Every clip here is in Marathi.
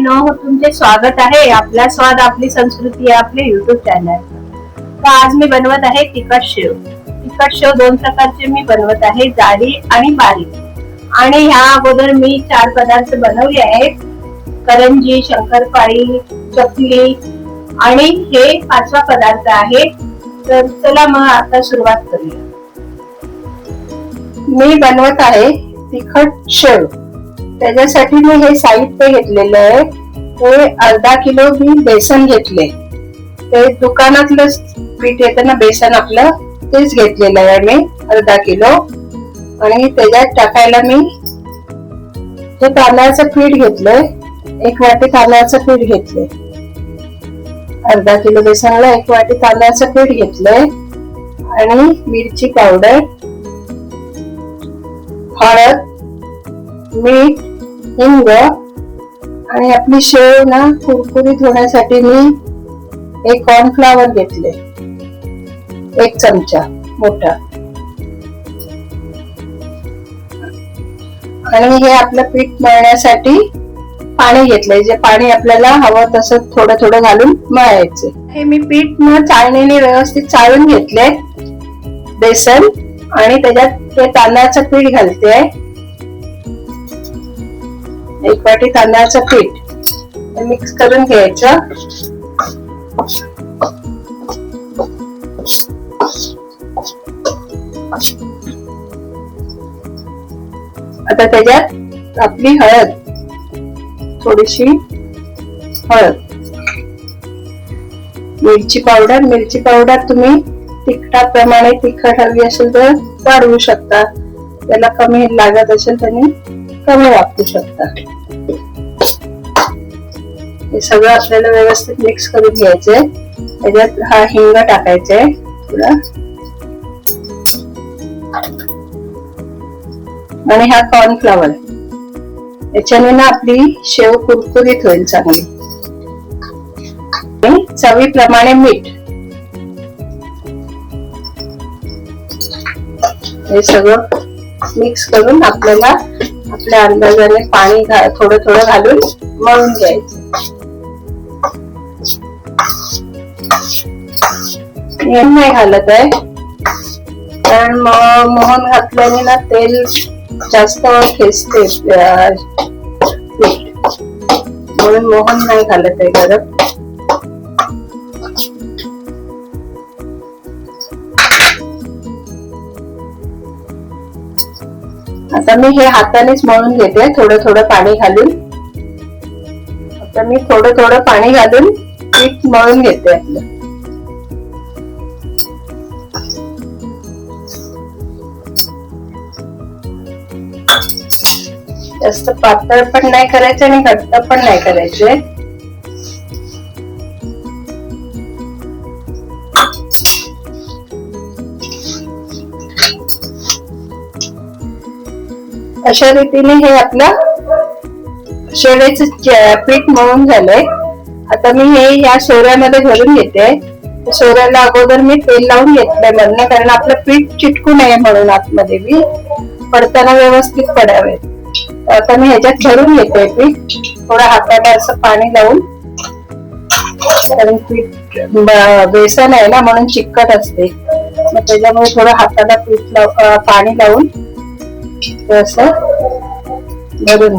न हो तुमचे स्वागत आहे. आपला स्वाद आपली संस्कृती आपले युट्यूब चॅनल तर आज मी बनवत आहे तिखट शेव. तिखट शेव दोन प्रकारचे मी बनवत आहे जाडी आणि बारीक. आणि ह्या अगोदर मी चार पदार्थ बनवले आहेत. करंजी शंकरपाळी चकली आणि हे पाचवा पदार्थ आहे. तर चला मग आता सुरुवात करूया. मी बनवत आहे तिखट शेव. त्याच्यासाठी मी हे साहित्य घेतलेलं आहे. हे अर्धा किलो मी बेसन घेतले. ते दुकानातलं पीठ येतं ना बेसन आपलं तेच घेतलेलं आहे मी अर्धा किलो. आणि त्याच्यात टाकायला मी हे तांदळाचं पीठ घेतलंय. एक वाटी तांदळाचं पीठ घेतलंय. अर्धा किलो बेसनला एक वाटी तांदळाचं पीठ घेतलंय. आणि मिरची पावडर हळद मीठ हिंग आणि आपली शेव ना कुरकुरीत होण्यासाठी मी एक कॉर्नफ्लावर घेतले. एक चमचा मोठा. आणि हे आपलं पीठ मळण्यासाठी पाणी घेतलंय. जे पाणी आपल्याला हवं तसं थोडं थोडं घालून मळायचे. हे मी पीठ न चाळणीने व्यवस्थित चाळून घेतले बेसन आणि त्याच्यात ते तांदळाचं पीठ घालते एक वाटी तांदळाचं पीठ मिक्स करून घ्यायचं. आता त्याच्यात आपली हळद थोडीशी हळद. मिरची पावडर मिरची पावडर तुम्ही तिखटाप्रमाणे तिखट हवी असेल तर वाढवू शकता. त्याला कमी लागत असेल त्यांनी कमी वापरू शकता. हे सगळं आपल्याला व्यवस्थित मिक्स करून घ्यायचंय. त्याच्यात हा हिंग टाकायचा आहे थोडा आणि हा कॉर्नफ्लॉवर याच्याने ना आपली शेव कुरकुरीत होईल चांगली. आणि चवीप्रमाणे मीठ. हे सगळं मिक्स करून आपल्याला आपल्या अंदाजाने पाणी घा- थोडं थोडं घालून मळून घ्यायचं. हे नाही घालत आहे. कारण मोहन घातल्याने ना तेल जास्त खेचते म्हणून मोहन नाही घालत आहे गरम. आता मी हे हातानेच मळून घेते. थोडं थोडं पाणी घालून. आता मी थोडं थोडं पाणी घालून पीठ मळून घेते आपलं. जास्त पातळ पण नाही करायचं आणि घट्ट पण नाही करायचे. अशा रीतीने हे आपलं शेवेच पीठ मळून झालंय. आता मी हे या सोऱ्यामध्ये भरून घेते. सोऱ्याला अगोदर मी तेल लावून घेतलंय मधनं कारण आपलं पीठ चिटकू नये म्हणून आतमध्ये मी. पडताना व्यवस्थित पडावे. आता मी ह्याच्यात भरून घेते पीठ. थोडं हाताला असं पाणी लावून. कारण पीठ बेसन आहे ना म्हणून चिकट असते. मग त्याच्यामुळे थोडं हाताला पीठ लाव पाणी लावून असं भरून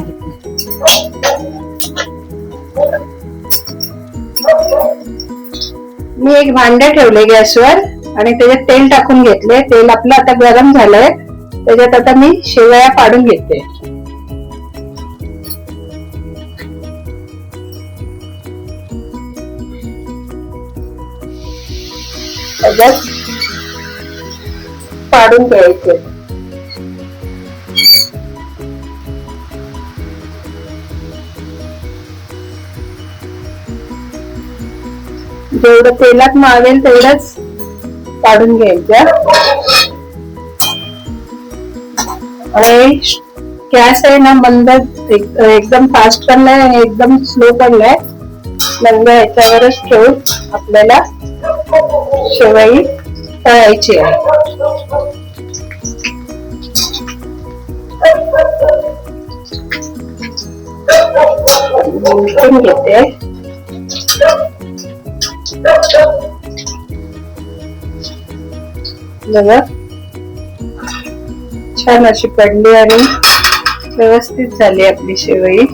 मी एक भांड ठेवले गॅसवर आणि त्याच्यात तेल टाकून घेतले. तेल आपलं आता गरम झालंय. त्याच्यात आता मी शेवया पाडून घेते. पाडून घ्यायचे. जेवढं तेलात मावेल तेवढंच काढून घ्यायचं आणि गॅस आहे ना मंद एकदम फास्ट पण नाही आणि एकदम स्लो पण नाही मंद ह्याच्यावरच ठेवून आपल्याला शेवई तळायची आहे. घेते. बघा. छान अशी पडली आणि व्यवस्थित झाली आपली शेवई.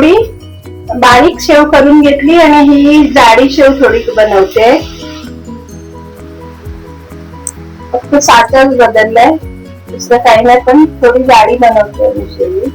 थोडी बारीक शेव करून घेतली आणि ही जाडी शेव थोडी बनवते. फक्त साठच बदललाय. दुसरं काही नाही पण थोडी जाडी बनवते मी शेवी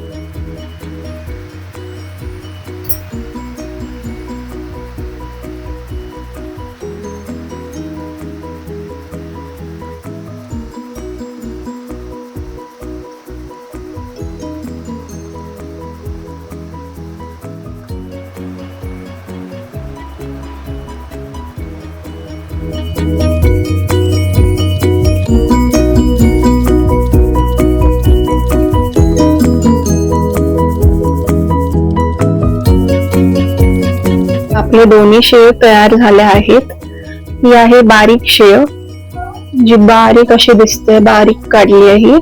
आपले दोन्ही शेव तयार झाले आहेत. ही आहे बारीक शेव जी बारीक अशी दिसते बारीक काढली आहे. ही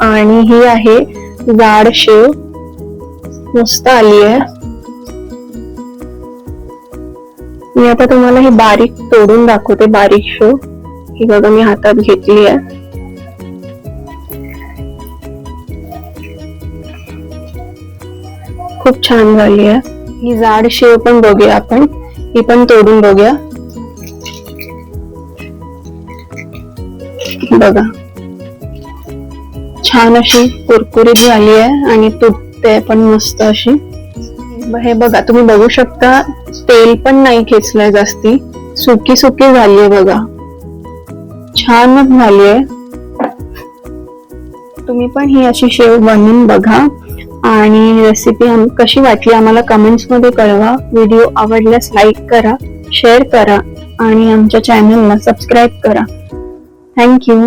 आणि ही आहे जाड शेव मस्त आली आहे. मी आता तुम्हाला ही बारीक तोडून दाखवते बारीक शेव. ही बघा मी हातात घेतली आहे. खूप छान झाली आहे. ही जाड शेव पण बघूया आपण. ही पण तोडून बघूया. बघा. छान अशी कुरकुरीत झाली आहे आणि तुटते पण मस्त अशी. हे बघा तुम्ही बघू शकता तेल पण नाही खेचलंय जास्ती. सुकी सुकी झाली आहे बघा. छानच झाली आहे. तुम्ही पण ही अशी शेव बनवून बघा. आणि रेसिपी कशी वाटली आम्हाला कमेंट्समध्ये कळवा. व्हिडिओ आवडल्यास लाईक करा शेअर करा आणि आमच्या चॅनलला सबस्क्राईब करा. थँक्यू